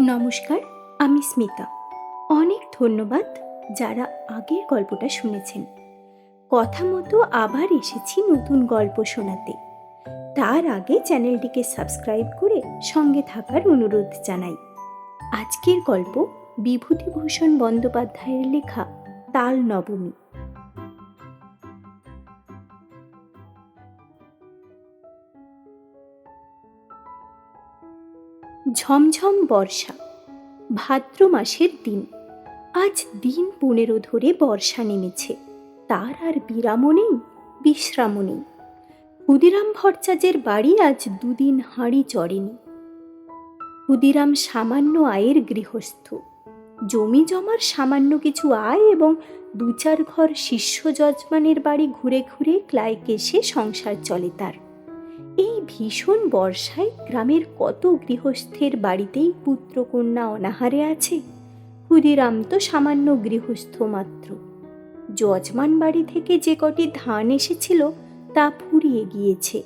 নমস্কার, আমি স্মিতা। অনেক ধন্যবাদ যারা আগের গল্পটা শুনেছেন। কথা মতো আবার এসেছি নতুন গল্প শোনাতে। তার আগে চ্যানেলটিকে সাবস্ক্রাইব করে সঙ্গে থাকার অনুরোধ জানাই। আজকের গল্প বিভূতিভূষণ বন্দ্যোপাধ্যায়ের লেখা, তাল নবমী। ঝমঝম বর্ষা, ভাদ্র মাসের দিন। আজ দিন পনেরো ধরে বর্ষা নেমেছে। তার আর বিরামও নেই, বিশ্রামও নেই। ক্ষুদিরাম ভট্টাচার্যের বাড়ি আজ দুদিন হাঁড়ি চড়েনি। ক্ষুদিরাম সামান্য আয়ের গৃহস্থ। জমি জমার সামান্য কিছু আয় এবং দু চার ঘর শিষ্য যজমানের বাড়ি ঘুরে ঘুরে ক্লাইকেশে সংসার চলে তার। ভীষণ বর্ষায় গ্রামের কত গৃহস্থের বাড়িতেই পুত্রকন্যা অনাহারে আছে? ক্ষুদিরাম তো সামান্য গৃহস্থ মাত্র। যজমান বাড়ি থেকে যে কটি ধান এসেছিল তা ফুরিয়ে গিয়েছে।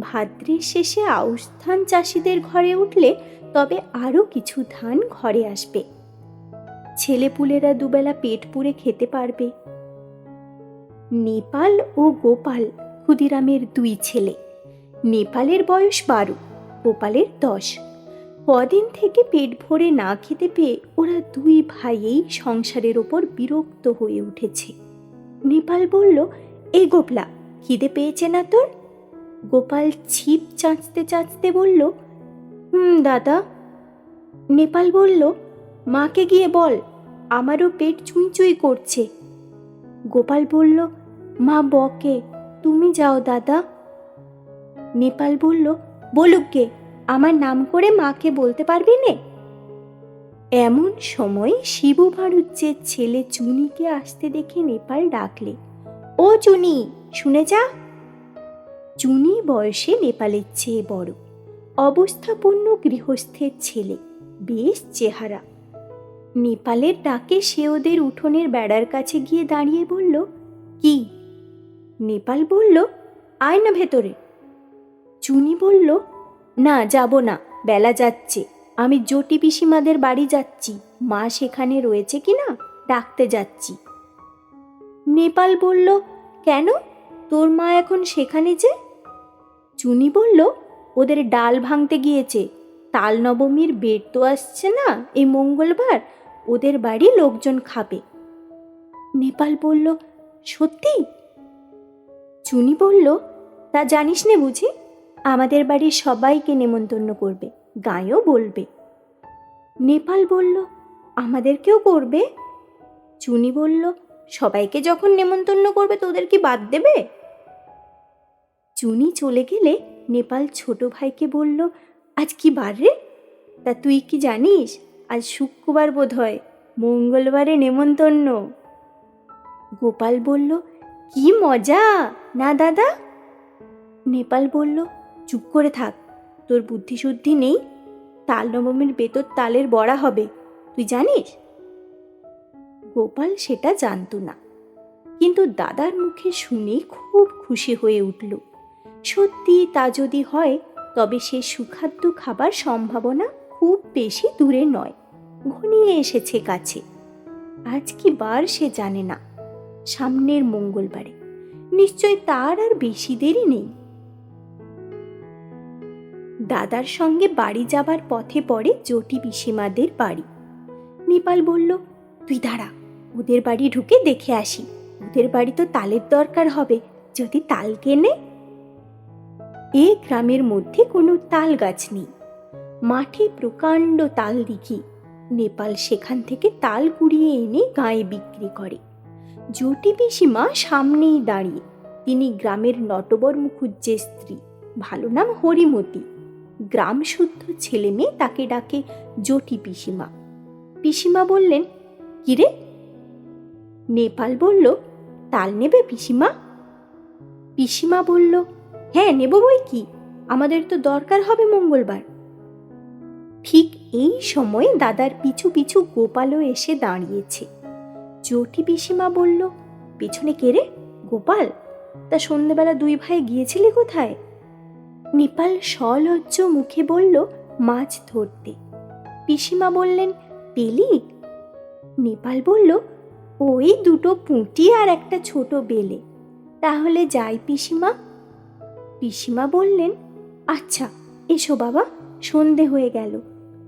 ভাদ্রের শেষে আউশ ধান চাষিদের ঘরে উঠলে তবে আরও কিছু ধান ঘরে আসবে। ছেলেপুলেরা দুবেলা পেট পুড়ে খেতে পারবে। নেপাল ও গোপাল, ক্ষুদিরামের দুই ছেলে। নেপালের বয়স বারো গোপালের দশ। কদিন থেকে পেট ভরে না খেতে পেয়ে ওরা দুই ভাইয়েই সংসারের ওপর বিরক্ত হয়ে উঠেছে। নেপাল বলল, এ গোপলা, খিদে পেয়েছে না তোর? গোপাল ছিপ চাঁচতে চাঁচতে বলল, হুম, দাদা। নেপাল বলল, মাকে গিয়ে বল, আমারও পেট চুই চুই করছে। গোপাল বলল, মা বকে, তুমি যাও দাদা। নেপাল বলল, বলুক গে আমার নাম করে মাকে বলতে পারবি নে? এমন সময় শিবু ভারুজ্যের ছেলে চুনিকে আসতে দেখে নেপাল ডাকলে, ও চুনি, শুনে যা। চুনি বয়সে নেপালের চেয়ে বড়। অবস্থাপন্ন গৃহস্থের ছেলে, বেশ চেহারা। নেপালের ডাকে সে ওদের উঠোনের বেড়ার কাছে গিয়ে দাঁড়িয়ে বলল, কি? নেপাল বলল, আয় না ভেতরে। চুনি বলল, না, যাব না, বেলা যাচ্ছে। আমি জটি পিসিমাদের বাড়ি যাচ্ছি। মা সেখানে রয়েছে কি না, ডাকতে যাচ্ছি। নেপাল বলল, কেন? তোর মা এখন সেখানে যে? চুনি বলল, ওদের ডাল ভাঙতে গিয়েছে। তাল নবমীর বেড তো আসছে না, এই মঙ্গলবার। ওদের বাড়ি লোকজন খাবে। নেপাল বলল, সত্যি? চুনি বলল, তা জানিস নে বুঝি? আমাদের বাড়ির সবাইকে নেমন্তন্ন করবে, গায়েও বলবে। নেপাল বলল আমাদেরকেও করবে? চুনি বলল, সবাইকে যখন নেমন্তন্ন করবে তোদের কি বাদ দেবে? চুনি চলে গেলে নেপাল ছোট ভাইকে বলল, আজ কি বার রে? তা তুই কি জানিস, আজ শুক্রবার বোধ হয় মঙ্গলবারে নেমন্তন্ন। গোপাল বলল, কি মজা, না দাদা? নেপাল বলল চুপ করে থাক। তোর বুদ্ধিশুদ্ধি নেই। তাল নবমীর বেতর তালের বড়া হবে। তুই জানিস? গোপাল সেটা জানতো না। কিন্তু দাদার মুখে শুনে খুব খুশি হয়ে উঠল। সত্যি তা যদি হয়, তবে সে সুখাদ্য খাবার সম্ভাবনা খুব বেশি দূরে নয়। ঘনিয়ে এসেছে কাছে। আজ কি বার সে জানে না। সামনের মঙ্গলবারে। নিশ্চয় তার আর বেশি দেরি নেই। দাদার সঙ্গে বাড়ি যাবার পথে পড়ে জটি পিসিমাদের বাড়ি। নেপাল বলল, তুই দাঁড়া, ওদের বাড়ি ঢুকে দেখে আসি। ওদের বাড়ি তো তালের দরকার হবে, যদি তাল কেনে? এ গ্রামের মধ্যে কোনো তাল গাছ নেই। মাঠে প্রকাণ্ড তাল দিঘি নেপাল সেখান থেকে তাল কুড়িয়ে এনে গায়ে বিক্রি করে। জটি পিসিমা সামনেই দাঁড়িয়ে। তিনি গ্রামের নটবর মুখুজ্জের স্ত্রী। ভালো নাম হরিমতি। গ্রাম শুদ্ধ ছেলে মেয়ে তাকে ডাকে জটি পিসিমা। পিসিমা বললেন, কিরে? নেপাল বলল, তাল নেবে পিসিমা? পিসিমা বলল হ্যাঁ নেব বই কি? আমাদের তো দরকার হবে মঙ্গলবার। ঠিক এই সময় দাদার পিছু পিছু গোপালও এসে দাঁড়িয়েছে। জটি পিসিমা বলল, পেছনে কে রে? গোপাল? তা সন্ধেবেলা দুই ভাই গিয়েছিলি কোথায়? নেপাল সলজ্জ মুখে বলল, মাছ ধরতে। পিসিমা বললেন, পেলি? নেপাল বলল, ওই দুটো পুঁটি আর একটা ছোট বেলে। তাহলে যাই পিসিমা। পিসিমা বললেন আচ্ছা এসো বাবা, সন্ধে হয়ে গেল।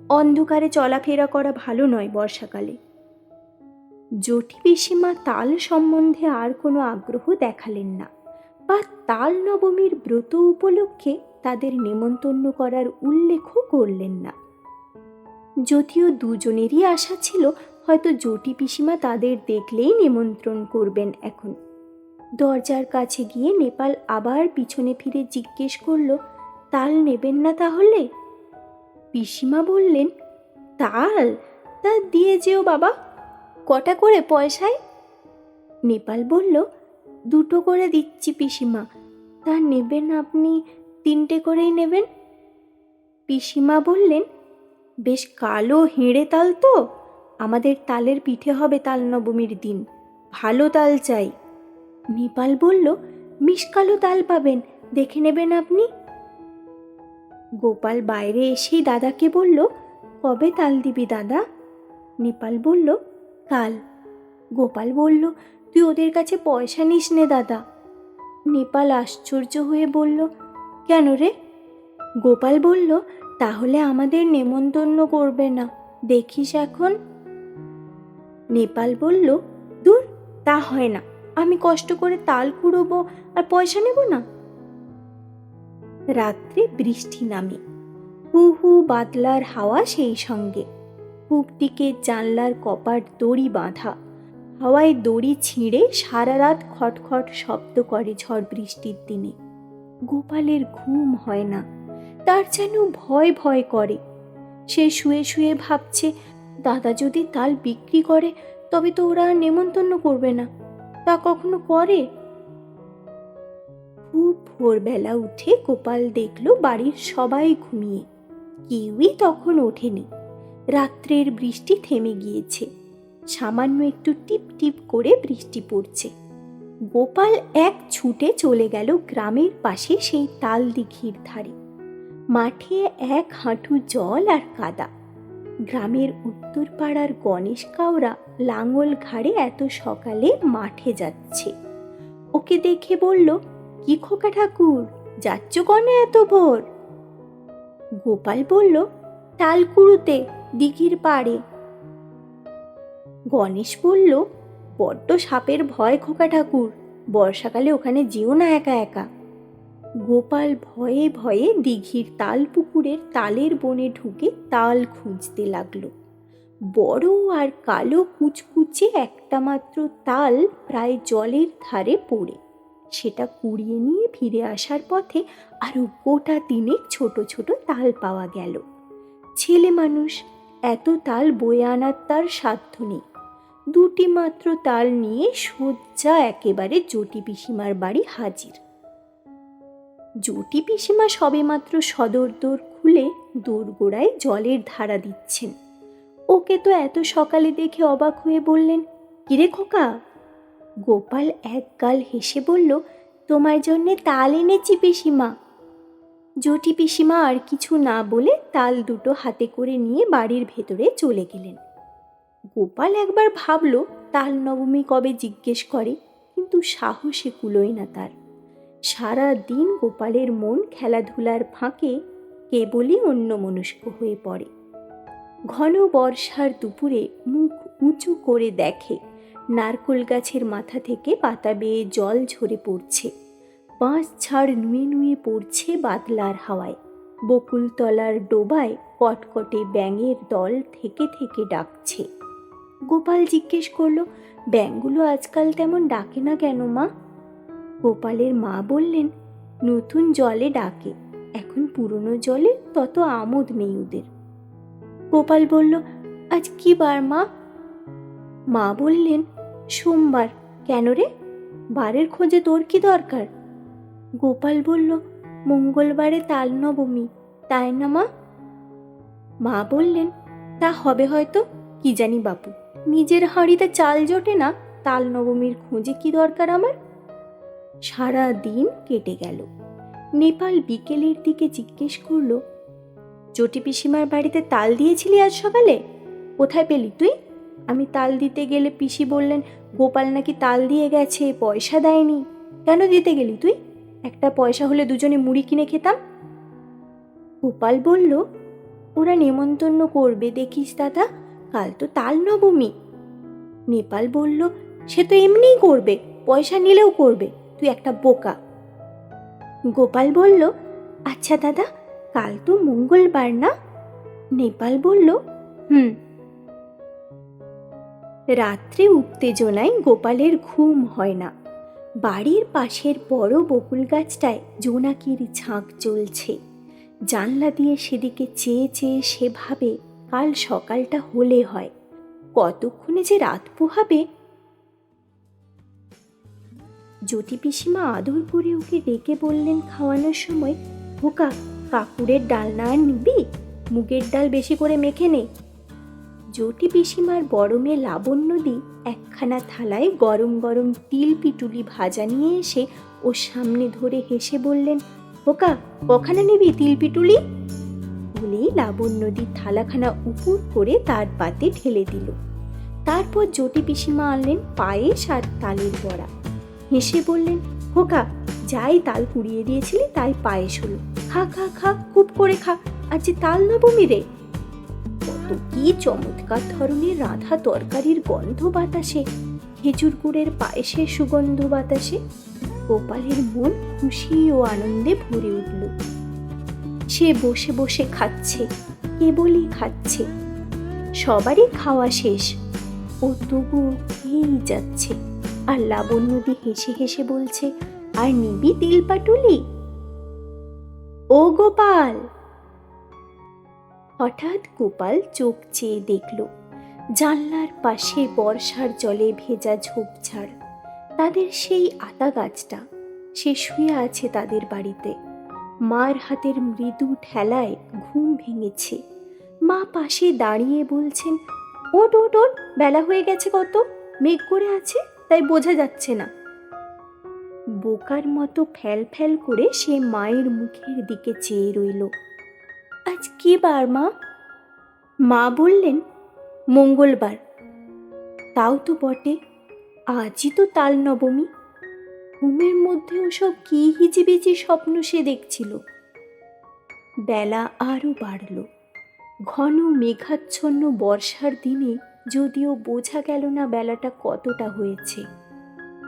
অন্ধকারে চলাফেরা করা ভালো নয় বর্ষাকালে। জটি পিসিমা তাল সম্বন্ধে আর কোনো আগ্রহ দেখালেন না, বা তাল নবমীর ব্রত উপলক্ষে তাদের নেমন্তন্ন করার উল্লেখও করলেন না। যদিও দুজনেরই আশা ছিল, হয়তো জটি পিসিমা তাদের দেখলেই নিমন্ত্রণ করবেন এখন। দরজার কাছে গিয়ে নেপাল আবার পিছনে ফিরে জিজ্ঞেস করল, তাল নেবেন না তাহলে? পিসিমা বললেন, তাল? তা দিয়ে যেও বাবা। কটা করে পয়সায়? নেপাল বলল, দুটো করে দিচ্ছি পিসিমা। তা নেবেন আপনি তিনটে করেই নেবেন? পিসিমা বললেন, বেশ কালো হেঁড়ে তাল তো, আমাদের তালের পিঠে হবে তাল নবমীর দিন, ভালো তাল চাই। নেপাল বলল মিসকালো তাল পাবেন, দেখে নেবেন আপনি। গোপাল বাইরে এসেই দাদাকে বলল, কবে তাল দিবি দাদা? নেপাল বলল, কাল। গোপাল বলল, তুই ওদের কাছে পয়সা নিস নে দাদা। নেপাল আশ্চর্য হয়ে বলল কেন রে? গোপাল বলল, তাহলে আমাদের নেমন্তন্ন করবে না। দেখিস এখন। নেপাল বলল, দূর, তা হয় না। আমি কষ্ট করে তাল কুড়োবো আর পয়সা নেব না? রাত্রে বৃষ্টি নামে। হু হু বাদলার হাওয়া সেই সঙ্গে। দিকে জানলার কপাট দড়ি বাঁধা। হাওয়ায় দড়ি ছিঁড়ে সারা রাত খটখট শব্দ করে ঝড় বৃষ্টির দিনে। গোপালের ঘুম হয় না। তার যেন ভয় ভয় করে। সে শুয়ে শুয়ে ভাবছে, দাদা যদি তাল বিক্রি করে, তবে তো ওরা নেমন্তন্ন করবে না। তা কখনো করে? খুব ভোরবেলা উঠে গোপাল দেখল বাড়ির সবাই ঘুমিয়ে। কেউই তখন ওঠেনি। রাত্রের বৃষ্টি থেমে গিয়েছে। সামান্য একটু টিপ টিপ করে বৃষ্টি পড়ছে। গোপাল এক ছুটে চলে গেল গ্রামের পাশে সেই তাল দিঘির ধারে। মাঠে এক হাঁটু জল আর কাদা। গ্রামের উত্তর পাড়ার গণেশ কাউরা লাঙল ঘাড়ে এত সকালে মাঠে যাচ্ছে। ওকে দেখে বলল, কি খোকা ঠাকুর, যাচ্ছ কনে এত ভোর? গোপাল বলল তালকুড়ুতে দিঘির পাড়ে। গণেশ বলল বড্ড সাপের ভয় খোকা ঠাকুর। বর্ষাকালে ওখানে যেও না একা একা। গোপাল ভয়ে ভয়ে দিঘির তাল পুকুরের তালের বনে ঢুকে তাল খুঁজতে লাগল। বড় আর কালো কুচকুচে একটা মাত্র তাল প্রায় জলের ধারে পড়ে। সেটা কুড়িয়ে নিয়ে ফিরে আসার পথে আরও গোটা তিনেক ছোট ছোট তাল পাওয়া গেল। ছেলে মানুষ, এত তাল বয়ে আনার তার সাধ্য নেই। দুটি মাত্র তাল নিয়ে সজ্জা একেবারে জটি পিসিমার বাড়ি হাজির। জটি পিসিমা সবেমাত্র সদর দোর খুলে দোরগোড়ায় জলের ধারা দিচ্ছেন। ওকে তো এত সকালে দেখে অবাক হয়ে বললেন, কিরে খোকা? গোপাল এক গাল হেসে বলল, তোমার জন্যে তাল এনেছি পিসিমা। জটি পিসিমা আর কিছু না বলে তাল দুটো হাতে করে নিয়ে বাড়ির ভেতরে চলে গেলেন। গোপাল একবার ভাবল, তাল নবমী কবে জিজ্ঞেস করে, কিন্তু সাহসে কুলোয় না তার। সারা দিন গোপালের মন খেলাধুলার ফাঁকে কেবলই অন্যমনস্ক হয়ে পড়ে। ঘন বর্ষার দুপুরে মুখ উঁচু করে দেখে, নারকোল গাছের মাথা থেকে পাতা বেয়ে জল ঝরে পড়ছে। বাঁশ ছাড় নুয়ে নুয়ে পড়ছে বাদলার হাওয়ায়। বকুলতলার ডোবায় কটকটে ব্যাঙের দল থেকে থেকে ডাকছে। গোপাল জিজ্ঞেস করল, ব্যাঙগুলো আজকাল তেমন ডাকে না কেন মা? গোপালের মা বললেন, নতুন জলে ডাকে, এখন পুরনো জলে তত আমোদ নেই ওদের। গোপাল বলল, আজ কি বার মা? মা বললেন, সোমবার। কেন রে? বারের খোঁজে তোর কি দরকার? গোপাল বলল, মঙ্গলবারে তাল নবমী, তাই না মা? মা বললেন, তা হবে হয়তো, কি জানি বাপু। নিজের হাঁড়িতে চাল জোটে না, তাল নবমীর খোঁজে কি দরকার আমার? সারা দিন কেটে গেল। নেপাল বিকেলের দিকে জিজ্ঞেস করল চটি পিসিমার বাড়িতে তাল দিয়েছিলি আজ সকালে? কোথায় পেলি তুই? আমি তাল দিতে গেলে পিসি বললেন, গোপাল নাকি তাল দিয়ে গেছে, পয়সা দেয়নি। কেন দিতে গেলি তুই? একটা পয়সা হলে দুজনে মুড়ি কিনে খেতাম। গোপাল বলল, ওরা নেমন্তন্ন করবে দেখিস দাদা কাল তো তাল নবমী। নেপাল বলল, সে তো এমনিই করবে, পয়সা নিলেও করবে, তুই একটা বোকা। গোপাল বলল আচ্ছা দাদা, কাল তো মঙ্গলবার না? নেপাল বলল, হুম। রাত্রে উত্তেজনায় গোপালের ঘুম হয় না। বাড়ির পাশের বড় বকুল গাছটায় জোনাকির ঝাঁক চলছে জানলা দিয়ে সেদিকে চেয়ে চেয়ে সে ভাবে কাল সকালটা হলে হয়। কতক্ষণে যে রাত পোহাবে? জ্যোতি পিসিমা আদর করে ওকে ডেকে বললেন, খাওয়ানোর সময় খোকা কাকুরের ডাল না আর নিবি? মুগের ডাল বেশি করে মেখে নে। জ্যোতি পিসিমার বড় মেয়ে লাবণ্যদি একখানা থালায় গরম গরম তিল পিটুলি ভাজা নিয়ে এসে ওর সামনে ধরে হেসে বললেন খোকা কখানে নিবি তিল পিটুলি? বলেই লাবণ্যদি থালাখানা উপর করে তার পাতে ঢেলে দিল। তারপর জ্যোতি পিসিমা আনলেন পায়েস আর তালের বড়া। হেসে বললেন খোকা যাই তাল কুড়িয়ে দিয়েছিলি তাই পায়েস হলো। খা খা খা, খুব করে খা আর যে তাল নবমী রে। কত কি চমৎকার ধরনের রাধা তরকারির গন্ধ বাতাসে, খেজুর গুড়ের পায়েসের সুগন্ধ বাতাসে। গোপালের মন খুশি ও আনন্দে ভরে উঠল। সে বসে বসে খাচ্ছে, কেবলই খাচ্ছে। সবারই খাওয়া শেষ। ও তবু খেয়েই যাচ্ছে। আর লাবণ্যদি হেসে হেসে বলছে, আর নিবি তিল পাটুলি? ও গোপাল! হঠাৎ গোপাল চোখ চেয়ে দেখল, জানলার পাশে বর্ষার জলে ভেজা ঝোপঝাড়। তাদের সেই আতা গাছটা, সে শুয়ে আছে তাদের বাড়িতে। মার হাতের মৃদু ঠেলায় ঘুম ভেঙেছে। মা পাশে দাঁড়িয়ে বলছেন ওট ওট ওট বেলা হয়ে গেছে কত, মেঘ করে আছে, তাই বোঝা যাচ্ছে না। বোকার মতো ফ্যাল ফ্যাল করে সে মায়ের মুখের দিকে চেয়ে রইল। আজ কি বার, মা? মা বললেন, মঙ্গলবার। তাও তো বটে, আজই তো তাল নবমী। ঘুমের মধ্যে ওসব কি হিজিবিজি স্বপ্ন সে দেখছিল? বেলা আরও বাড়ল। ঘন মেঘাচ্ছন্ন বর্ষার দিনে যদিও বোঝা গেল না বেলাটা কতটা হয়েছে।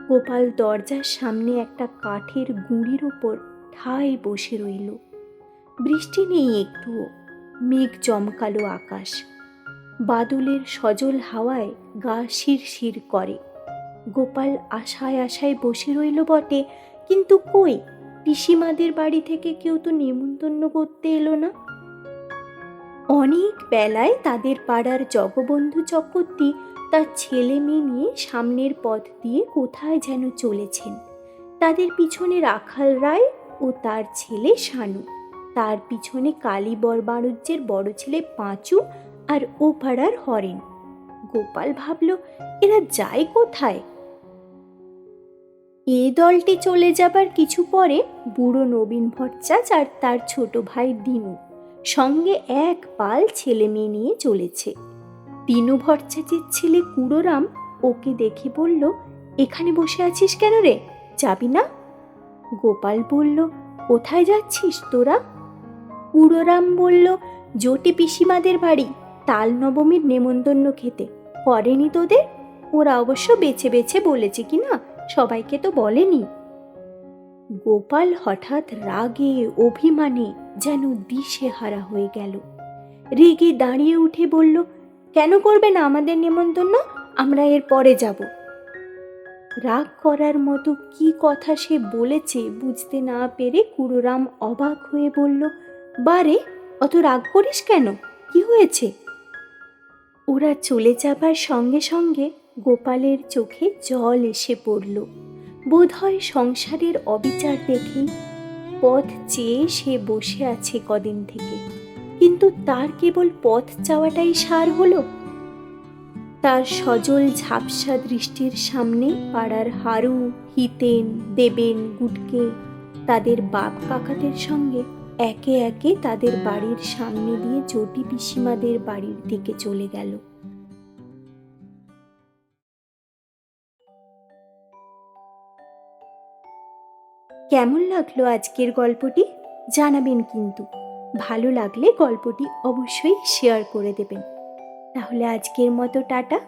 গোপাল দরজার সামনে একটা কাঠের গুঁড়ির ওপর ঠায় বসে রইল। বৃষ্টি নেই একটুও, মেঘ জমকালো আকাশ। বাদলের সজল হাওয়ায় গা শিরশির করে। গোপাল আশায় আশায় বসে রইল বটে, কিন্তু কই? পিসিমাদের বাড়ি থেকে কেউ তো নেমন্তন্ন করতে এলো না। অনেক বেলায় তাদের পাড়ার জগবন্ধু চক্রবর্তী তার ছেলে মেয়ে নিয়ে সামনের পথ দিয়ে কোথায় যেন চলেছেন। তাদের পিছনে রাখাল রায় ও তার ছেলে শানু। তার পিছনে কালীবর বাণুজ্যের বড় ছেলে পাঁচু আর ও পাড়ার হরেন। গোপাল ভাবল, এরা যায় কোথায়? এ দলটি চলে যাবার কিছু পরে বুড়ো নবীন ভট্টাচ আর তার ছোট ভাই দিনু সঙ্গে এক পাল ছেলে মেয়ে নিয়ে চলেছে। দিনু ভট্টাচের ছেলে কুড়োরাম ওকে দেখে বলল, এখানে বসে আছিস কেন রে? যাবি না? গোপাল বলল, কোথায় যাচ্ছিস তোরা? কুড়োরাম বলল, জটি পিসিমাদের বাড়ি, তাল নবমীর নেমন্তন্ন খেতে। করেনি তোদের? ওরা অবশ্য বেছে বেছে বলেছে কি না? সবাইকে তো বলেনি। গোপাল হঠাৎ রাগে, অভিমানে যেন দিশে হারা হয়ে গেল। রেগে দাঁড়িয়ে উঠে বলল, কেন করবে না আমাদের নেমন্তন্ন? আমরা এর পরে যাব। রাগ করার মতো কি কথা সে বলেছে বুঝতে না পেরে কুড়োরাম অবাক হয়ে বলল, বারে, অত রাগ করিস কেন? কি হয়েছে? ওরা চলে যাবার সঙ্গে সঙ্গে গোপালের চোখে জল এসে পড়ল। বোধহয় সংসারের অবিচার দেখেই পথ চেয়ে সে বসে আছে কদিন থেকে। কিন্তু তার কেবল পথ চাওয়াটাই সার হলো। তার সজল ঝাপসা দৃষ্টির সামনে পাড়ার হারু, হিতেন, দেবেন, গুটকে, তাদের বাপ কাকাদের সঙ্গে একে একে তাদের বাড়ির সামনে দিয়ে চটি পিসিমাদের বাড়ির দিকে চলে গেল। কেমন লাগল আজকের গল্পটি? জানাবেন কিন্তু। ভালো লাগলে গল্পটি অবশ্যই শেয়ার করে দেবেন। তাহলে আজকের মতো টাটা।